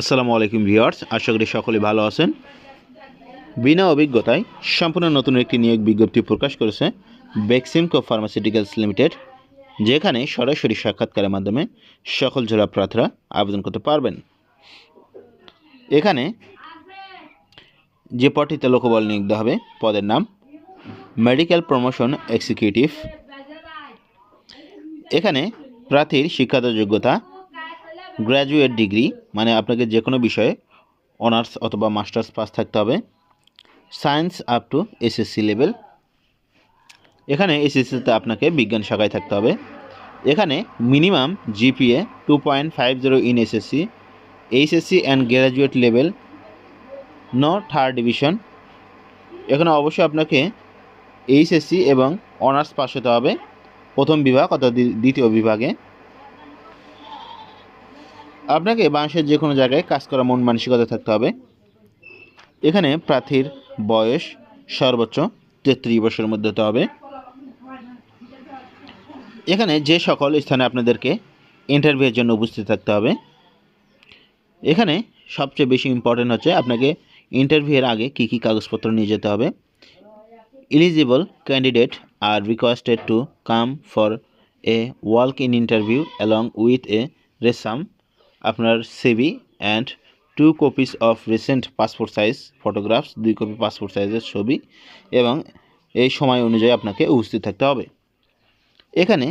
আসসালামু আলাইকুম ভিউয়ার্স, আশা করি সকলে ভালো আছেন। বিনা অভিজ্ঞতায় সম্পূর্ণ নতুন একটি নিয়োগ বিজ্ঞপ্তি প্রকাশ করেছে বেক্সিমকো ফার্মাসিউটিক্যালস লিমিটেড যেখানে সরাসরি সাক্ষাৎকারের মাধ্যমে সকল জেলা প্রার্থীরা আবেদন করতে পারবেন। এখানে যে পদটিতে লোকবল নিয়োগ দেওয়া হবে, পদের নাম মেডিকেল প্রমোশন এক্সিকিউটিভ এখানে প্রার্থীর শিক্ষাগত যোগ্যতা গ্র্যাজুয়েট ডিগ্রি মানে আপনাকে যে কোনো বিষয়ে অনার্স অথবা মাস্টার্স পাস থাকতে হবে। Science up to SSC level এখানে এসএসসিতে আপনাকে বিজ্ঞান শাখায় থাকতে হবে। এখানে minimum GPA two point five zero in SSC HSC and graduate level no third division এখানে অবশ্যই আপনাকে এইচএসসি এবং অনার্স পাস হতে হবে। প্রথম বিভাগ দ্বি- দ্বিতীয় বিভাগে। আপনাকে বাংলাদেশের যে কোনো জায়গায় কাজ করার মন মানসিকতা থাকতে হবে। এখানে প্রার্থীর বয়স সর্বোচ্চ তেত্রিশ বছরের মধ্যে হতে হবে। এখানে যে সকল স্থানে আপনাদেরকে ইন্টারভিউয়ের জন্য উপস্থিত থাকতে হবে। এখানে সবচেয়ে বেশি ইম্পর্টেন্ট হচ্ছে আপনাকে ইন্টারভিউয়ের আগে কী কী কাগজপত্র নিয়ে যেতে হবে। Eligible candidate are requested to come for a work in interview along with a resume আপনার CV and two copies of recent passport size photographs দুই কপি পাসপোর্ট সাইজের ছবি এবং এই সময় অনুযায়ী আপনাকে উপস্থিত থাকতে হবে। এখানে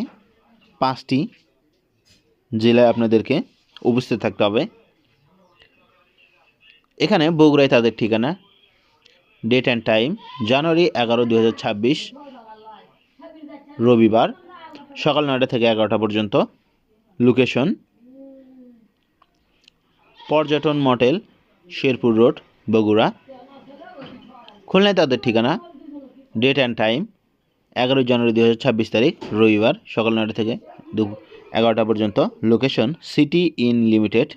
পাঁচটি জেলায় আপনাদেরকে উপস্থিত থাকতে হবে। এখানে বগুড়ায় তাদের ঠিকানা ডেট অ্যান্ড টাইম জানুয়ারি এগারো দু রবিবার সকাল নয়টা থেকে এগারোটা পর্যন্ত লোকেশন পর্যটন মডেল শেরপুর রোড, বগুড়া। খুলনায় তাদের ঠিকানা ডেট অ্যান্ড টাইম এগারোই জানুয়ারি দু হাজার ছাব্বিশ তারিখ, রবিবার, সকাল নয়টা থেকে দু এগারোটা পর্যন্ত। Location City Inn Limited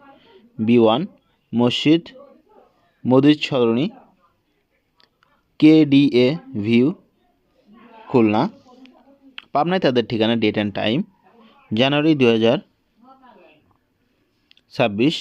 B one মসজিদ মদির সরণি কেডিএ ভিউ খুলনা। পাবনায় তাদের ঠিকানা ডেট অ্যান্ড টাইম জানুয়ারি দু ছাব্বিশ।